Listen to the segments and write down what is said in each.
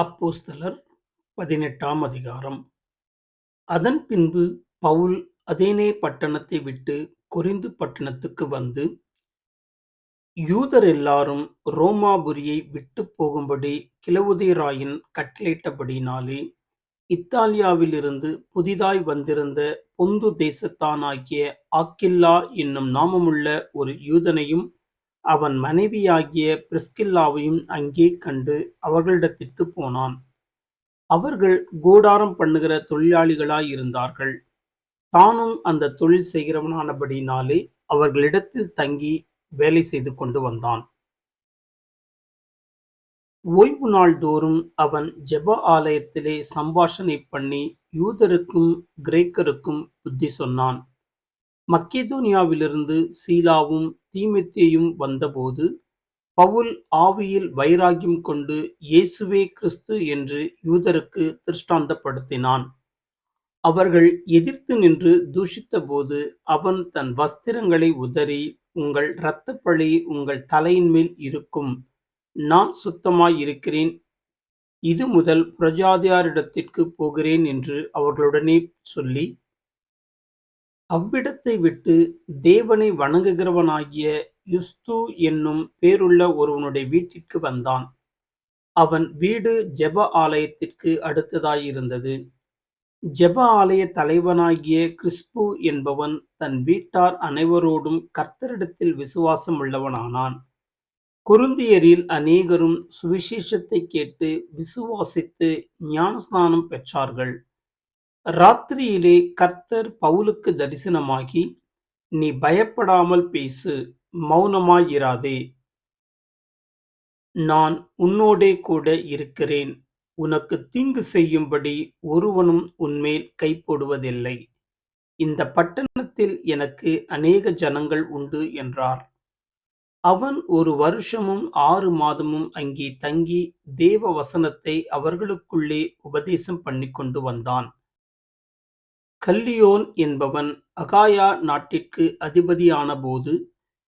அப்போஸ்தலர் பதினெட்டாம் அதிகாரம். அதன் பின்பு பவுல் அதேனே பட்டணத்தை விட்டு கொரிந்து பட்டணத்துக்கு வந்து, யூதர் எல்லாரும் ரோமாபுரியை விட்டு போகும்படி கிலவுதியராயன் கட்டளையிட்டபடினாலே இத்தாலியாவிலிருந்து புதிதாய் வந்திருந்த பொந்து தேசத்தானாகிய ஆக்கில்லா என்னும் நாமமுள்ள ஒரு யூதனையும், அவன் மனைவியாகிய பிரிஸ்கில்லாவையும் அங்கே கண்டு அவர்களிடத்திற்குப் போனான். அவர்கள் கூடாரம் பண்ணுகிற தொழிலாளிகளாயிருந்தார்கள். தானும் அந்த தொழில் செய்கிறவனானபடினாலே அவர்களிடத்தில் தங்கி வேலை செய்து கொண்டு வந்தான். ஓய்வு நாள் தோறும் அவன் ஜெப ஆலயத்திலே சம்பாஷணை பண்ணி யூதருக்கும் கிரேக்கருக்கும் புத்தி சொன்னான். மக்கேதோனியாவிலிருந்து சீலாவும் தீமோத்தேயும் வந்தபோது, பவுல் ஆவியில் வைராகியம் கொண்டு இயேசுவே கிறிஸ்து என்று யூதருக்கு திருஷ்டாந்தப்படுத்தினான். அவர்கள் எதிர்த்து நின்று தூஷித்தபோது, அவன் தன் வஸ்திரங்களை உதறி, உங்கள் இரத்தப்பழி உங்கள் தலையின் மேல் இருக்கும். நான் சுத்தமாயிருக்கிறேன். இதுமுதல் பிரஜாதியாரிடத்திற்கு போகிறேன் என்று அவர்களுடனே சொல்லி, அவ்விடத்தை விட்டு தேவனை வணங்குகிறவனாகிய யுஸ்து என்னும் பேருள்ள ஒருவனுடைய வீட்டிற்கு வந்தான். அவன் வீடு ஜெப ஆலயத்திற்கு அடுத்ததாயிருந்தது. ஜெப ஆலயத் தலைவனாகிய கிறிஸ்பு என்பவன் தன் வீட்டார் அனைவரோடும் கர்த்தரிடத்தில் விசுவாசமுள்ளவனானான். குருந்தியரில் அநேகரும் சுவிசேஷத்தைக் கேட்டு விசுவாசித்து ஞானஸ்நானம் பெற்றார்கள். ராத்திரியிலே கர்த்தர் பவுலுக்கு தரிசனமாகி, நீ பயப்படாமல் பேசு, மௌனமாயிராதே நான் உன்னோடே கூட இருக்கிறேன். உனக்கு தீங்கு செய்யும்படி ஒருவனும் உன்மேல் கைப்போடுவதில்லை இந்த பட்டணத்தில் எனக்கு அநேக ஜனங்கள் உண்டு என்றார். அவன் ஒரு வருஷமும் ஆறு மாதமும் அங்கே தங்கி தேவ வசனத்தை அவர்களுக்குள்ளே உபதேசம் பண்ணிக்கொண்டு வந்தான். கல்லியோன் என்பவன் அகாயா நாட்டிற்கு அதிபதியானபோது,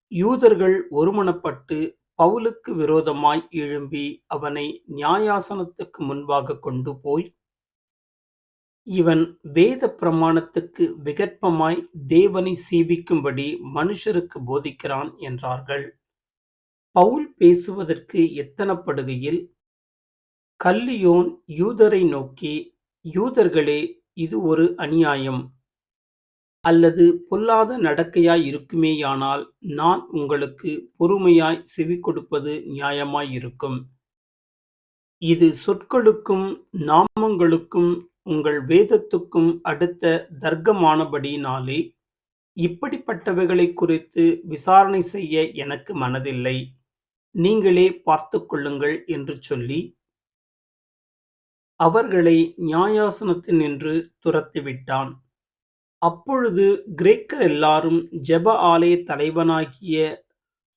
யூதர்கள் ஒருமனப்பட்டு பவுலுக்கு விரோதமாய் எழும்பி அவனை நியாயாசனத்துக்கு முன்பாக கொண்டு போய், இவன் வேத பிரமாணத்துக்கு விகற்பமாய் தேவனை சீவிக்கும்படி மனுஷருக்கு போதிக்கிறான் என்றார்கள். பவுல் பேசுவதற்கு எத்தனப்படுகையில், கல்லியோன் யூதரை நோக்கி, யூதர்களே இது ஒரு அநியாயம் அல்லது பொல்லாத நடக்கையாய் இருக்குமேயானால் நான் உங்களுக்கு பொறுமையாய் செவி கொடுப்பது நியாயமாயிருக்கும். இது சொற்களுக்கும் நாமங்களுக்கும் உங்கள் வேதத்துக்கும் அடுத்த தர்க்கமானபடியினாலே, இப்படிப்பட்டவைகளை குறித்து விசாரணை செய்ய எனக்கு மனதில்லை. நீங்களே பார்த்து கொள்ளுங்கள் என்று சொல்லி, அவர்களை நியாயாசனத்தில் நின்று துரத்திவிட்டான். அப்பொழுது கிரேக்கர் எல்லாரும் ஜெப ஆலய தலைவனாகிய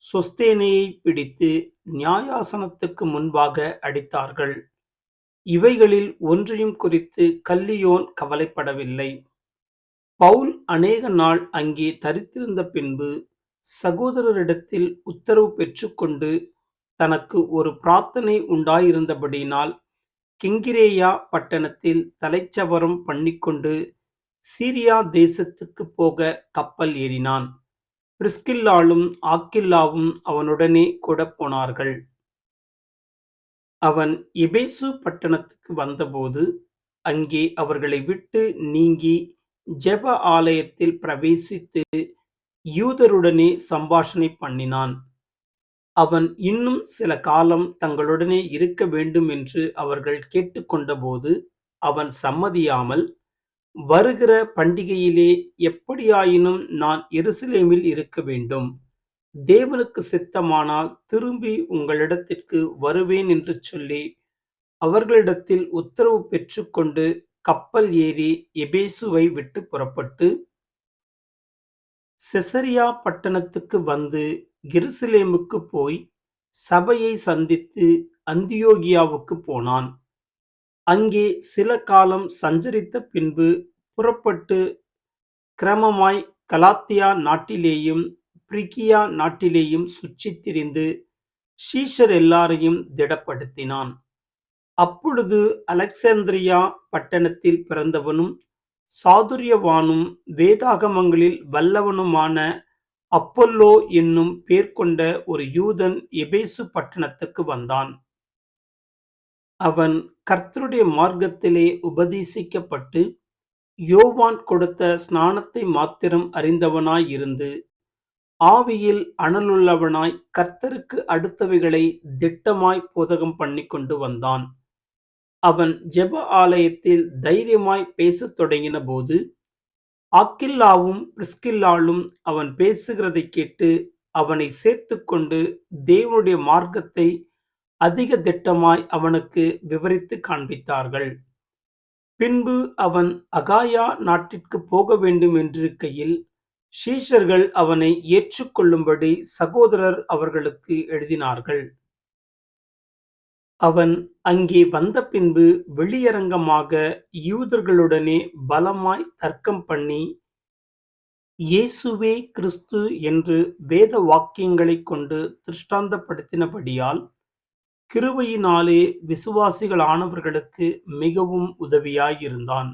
சொஸ்தேனையை பிடித்து நியாயாசனத்துக்கு முன்பாக அடித்தார்கள். இவைகளில் ஒன்றையும் குறித்து கல்லியோன் கவலைப்படவில்லை. பவுல் அநேக நாள் அங்கே தரித்திருந்த பின்பு, சகோதரரிடத்தில் உத்தரவு பெற்றுக்கொண்டு, தனக்கு ஒரு பிரார்த்தனை உண்டாயிருந்தபடியினால், கெங்கிரேயா பட்டணத்தில் தலைச்சவரம் பண்ணிக்கொண்டு சீரியா தேசத்துக்குப் போகக் கப்பல் ஏறினான். பிரிஸ்கில்லாளும் ஆக்கில்லாவும் அவனுடனே கூடப் போனார்கள். அவன் எபேசு பட்டணத்துக்கு வந்தபோது, அங்கே அவர்களை விட்டு நீங்கி ஜெப ஆலயத்தில் பிரவேசித்து யூதருடனே சம்பாஷணை பண்ணினான். அவன் இன்னும் சில காலம் தங்களுடனே இருக்க வேண்டும் என்று அவர்கள் கேட்டுக்கொண்டபோது, அவன் சம்மதியாமல், வருகிற பண்டிகையிலே எப்படியாயினும் நான் எருசலேமில் இருக்க வேண்டும். தேவனுக்கு சித்தமானால் திரும்பி உங்களிடத்திற்கு வருவேன் என்று சொல்லி, அவர்களிடத்தில் உத்தரவு பெற்றுக்கொண்டு கப்பல் ஏறி எபேசுவை விட்டு புறப்பட்டு, செசரியா பட்டணத்துக்கு வந்து எருசலேமுக்குப் போய், சபையை சந்தித்து அந்தியோகியாவுக்குப் போனான். அங்கே சில காலம் சஞ்சரித்த பின்பு புறப்பட்டு கிரமமாய் கலாத்தியா நாட்டிலேயும் பிரிகியா நாட்டிலேயும் சுற்றித் திரிந்து, ஷீஷர் எல்லாரையும் திடப்படுத்தினான். அப்பொழுது அலெக்சாந்திரியா பட்டணத்தில் பிறந்தவனும் சாதுரியவானும் வேதாகமங்களில் வல்லவனுமான அப்பல்லோ என்னும் பேர் கொண்ட ஒரு யூதன் எபேசு பட்டணத்துக்கு வந்தான். அவன் கர்த்தருடைய மார்க்கத்திலே உபதேசிக்கப்பட்டு யோவான் கொடுத்த ஸ்நானத்தை மாத்திரம் அறிந்தவனாயிருந்து ஆவியில் அனலுள்ளவனாய் கர்த்தருக்கு அடுத்தவைகளை திட்டமாய் போதகம் பண்ணி கொண்டு வந்தான். அவன் ஜெப ஆலயத்தில் தைரியமாய் பேசத் தொடங்கின போது ஆக்கில்லாவும் பிரிஸ்கில்லாலும் அவன் பேசுகிறதைக் கேட்டு அவனை சேர்த்து கொண்டு தேவனுடைய மார்க்கத்தை அதிக திட்டமாய் அவனுக்கு விவரித்து காண்பித்தார்கள். பின்பு அவன் அகாயா நாட்டிற்கு போக வேண்டும் என்றிருக்கையில் ஷீஷர்கள் அவனை ஏற்றுக்கொள்ளும்படி சகோதரர் அவர்களுக்கு எழுதினார்கள். அவன் அங்கே வந்த பின்பு வெளியரங்கமாக யூதர்களுடனே பலமாய் தர்க்கம் பண்ணி இயேசுவே கிறிஸ்து என்று வேத வாக்கியங்களைக் கொண்டு திருஷ்டாந்தப்படுத்தினபடியால் கிருபையினாலே விசுவாசிகளானவர்களுக்கு மிகவும் உதவியாயிருந்தான்.